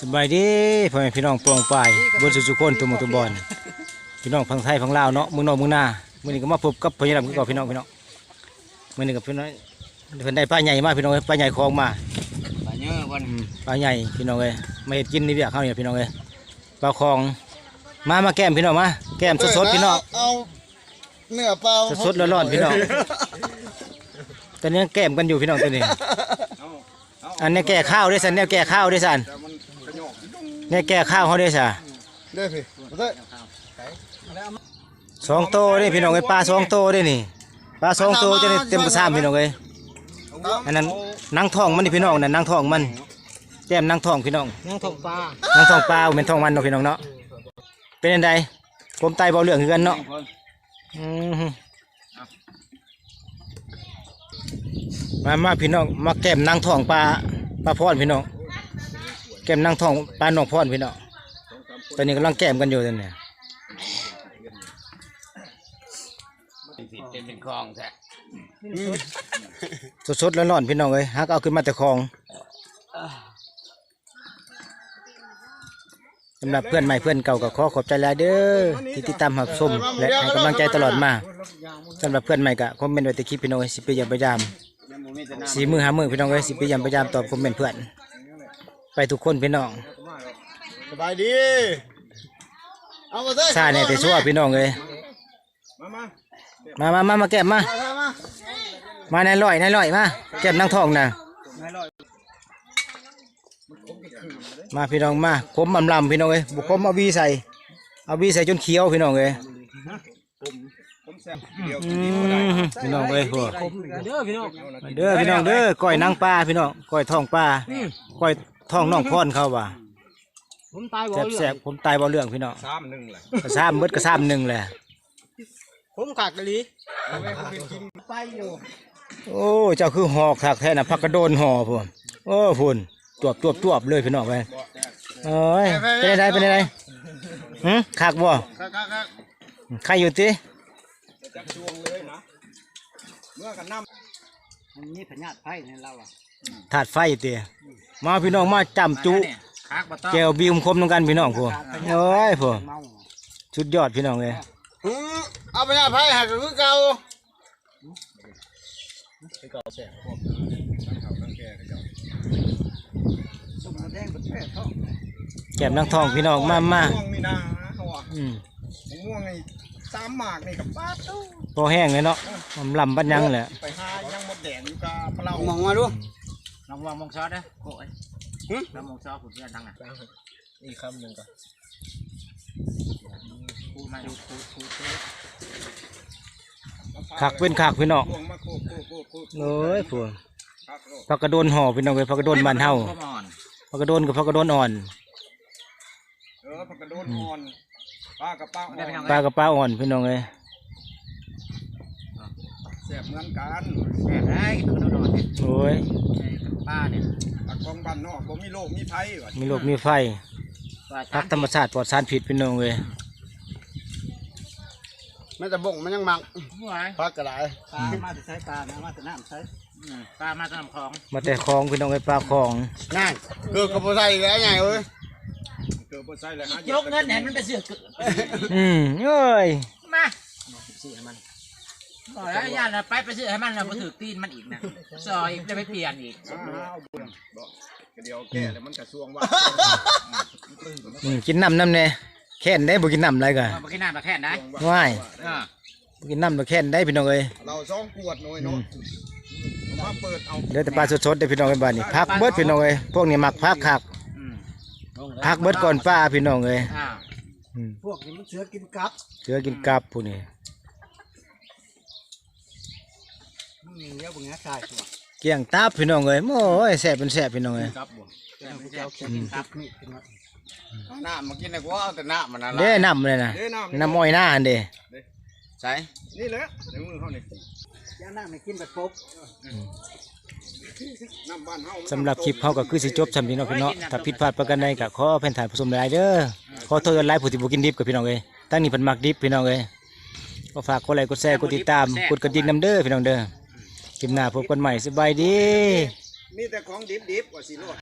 สบายดีพ่อแม่พี่น้องปลองปลายบนสุสุคนตุ่มตุ่มบอลพี่น้องพังไทยพังลาวเนาะเมืองนอกเมืองนามื่อนี้ก็มาพบกับพญาดำคือเก่าพี่น้องพี่น้องมื่อนี้กับพี่น้องเพิ่นได้ปลาใหญ่มาพี่น้องเอ้ยปลาใหญ่คลองมาปลาเยอะวันอืมปลาใหญ่พี่น้องเอ้ยมาเห็ดกินนี่เบียกข้าวเนี่ยพี่น้องเอ้ยปลาคลองมามาแก้มพี่น้องมาแก้มสดๆพี่น้องเอาเนื้อเปล่าสดๆร้อนๆพี่น้องตอนนี้แก้มกันอยู่พี่น้องตัวนี้อันนี้แก้ข้าวด้วยสันเนี่ยแก้ข้าวด้วยสัน เนี่ยแก้ข้าวเขาด้วยสันเด้อพี่เด้อสองโตนี่พี่น้องเอ้ยปลาสองโตนี่นี่ปลาสองโตจะได้เต็มกระซามพี่น้องเอ้ยอันนั้นนางทองมันนี่พี่น้องนั่นนางทองมันแก้มนางทองพี่น้องยังถกปลานางทองปลาเป็นทองมันเนาะพี่น้องเนาะเป็นยังไงกลมไตเบาเหลืองคือกันเนาะอืมมามาพี่น้องมาแก้มนางทองปลาปลาพรพี่น้อง แก้มนางทองปลาหนองพรพี่น้องตอนนี้กำลังแก้มกันอยู่ตอนนี้ผิดเป็นคลองแท้สดๆร้อนๆพี่น้องเอ้ยฮักเอาขึ้นมาแต่คลองสำหรับเพื่อนใหม่เพื่อนเก่าก็ขอขอบใจหลายเด้อที่ติดตามรับชมและให้กำลังใจตลอดมาสำหรับเพื่อนใหม่ก็คอมเมนต์ไว้ใต้คลิปพี่น้องเอ้ยสิไปยามพยายามยังบ่มีแต่น้สีมือหามือพี่น้องเอ้ยสิไปยามพยายามตอบคอมเมนต์เพื่อน ไปทุกคนพี่น้องสบายดีเอามาเด้อซาเนี่ยแต่ชั่วพี่น้องเอ้ยมามามามาแก้มมา มามามาในลอยในลอยมาแก้มนั่งทองนะมาพี่น้องมาคมอำลำพี่น้องเอ้ยบุคมเอาวีใส่เอาวีใส่จนเขียวพี่น้องเอ้ยอืมพี่น้องเอ้ยพวกำเด้อพี่น้องเด้อพี่น้องเด้อก้อยนางปลาพี่น้องก้อยท้องปลาก้อย ท้องน้องพรเขาว่ะผมตายบ่แซ่บเรื่แซ่บผมตายบ่เรื่องพี่น้องสามหนึ่งเลยกระซ้ำเบิดกระซ้ำหนึ่งแหละ ผมขากกะลีไปอยู่โอ้เจ้าคือหอกถักแท้น่ะพักกระโดนห่อพุ่นโอ้พุ่นจวบจวบจวบเลยพี่น้องไปเอ้ยเป็นไงเป็นไงหืมขากบ่ครับครับครับใครอยู่ติจับช่วงเลยนะเมื่อกันน้มันมีพญาติไผ่ในเราอะ ถาดไฟติมาพี่น้องมาจำจุขากบ่ต้องแก้วบีมคมตรงกันพี่น้องพวกเอ้ยพวกเมาสุดยอดพี่น้องเลยำอือเอาไปหน้าไผ่หักก็คือเก่าสมแดงเป็นแป้ท้องแก้มนางทองพี่น้องมามาม่วงนี่นะเขาอะอืมม่วงนี่สามหมากนี่กับป้าตู้พอแห้งเลยเนาะมันลำบัดยังแหละไปหายังมดแดงอยู่กับปลามองมาดู ลองวางมองซอสนะโอ้ยแล้วมองซอสขุดเพื่อนดังอะอีกคำหนึ่งก่อนพูดมาดูพูดพูดพูดขักเป็นขักพี่น้องพวงมาโคกโคกโคกโคกเอ้ยพวกครับโลกพักกระโดนห่อพี่น้องเลยพักกระโดนบ้านเฮาก็อ่อนพักกระโดนกับพักกระโดนอ่อนเออผักกระโดนอ่อนป้ากับป้าอ่อนปลากับปลาอ่อนพี่น้องเลยแสบเหมือนกันแซ่บได้ตัวโดนเนี่ยโอ้ยป้า เนี่ยตักของบ้านนอกบ่มีโรคมีภัยว่ะมีโลกมีไฟว่าพักธรรมชาติปลอดสารพิษพี่น้องเลยไม่แต่บ่งมันยังมักหัวพักกระไรปลามาจะใช้ปลานะมาจะน้ำใช้ปลามาจะน้ำคลองมาแต่คลองพี่น้องเลยปลาคลองง่ายเกือบกับบ่ใส่แล้วไงเอ้ยเกือบบ่ใส่แล้วฮะยกเงินเห็นมันไปเสือกอืมเอ้ยมา ซื้อให้มัน บ่แล้วย่านน่ะไปไปซื้อให้มันเราไปถือตีนมันอีกนะซอยจะไปเปลี่ยนอีกอ้าวบุญบ่เดี๋ยวแก่แล้วมันกระซวงว่าอืมกินน้ำน้ำเนี่ยแค่นได้บ่กินน้ำอะไรกันเอาไปกินน้ำมาแค่ไหนว้าย เออบ่กินน้ำบ่แค่นได้พี่น้องเลยเราซองขวดหน่อยเนาะมาเปิดเอาเดี๋ยวแต่ปลาสดๆได้พี่น้องกันบ้านนี่พักเบิดพี่น้องเลยพวกนี้มักพักคักอืมพักเบิดก่อนป้าพี่น้องเลยอ้าวอืมพวกนี้มันเสือกินกับ เสือกินกับผู้นี้ มันมีเยอะบุญนะชายตัวเกี่ยงตับพี่น้องเลยโอ้ยแซ่บเป็นแซ่บพี่น้องเลยครับบ่แต่มันจะเอาเขียนกินกับนี่ขึ้นมาเอาน้ำมากินดีกว่าเอาแต่น้ำมันอะไรเด้น้ำเลยนะเด้น้ำน้ำอ้อยหน้าอันเด้ใส่นี่แหละในมือเขานี่ย่าน้ำไม่กินแบบปุ๊บน้ำบ้านเฮาสำหรับคลิปเขาก็คือสิจบสำนี้เนาะพี่น้องถ้าผิดพลาดประการใดก็ขอแผ่นฐานผสมหลายๆเด้อขอโทษหลายผู้ที่บ่กินดิบกับพี่น้องเอ้ยตั้งนี้เพิ่นมักดิบพี่น้องเอ้ยก็ฝากกดไลค์กดแชร์กดติดตามกดกระดิ่งนำเด้อพี่น้องเด้อ คลิปหน้าพบกันใหม่สบายดี มีแต่ของดิบๆกว่าสิโลด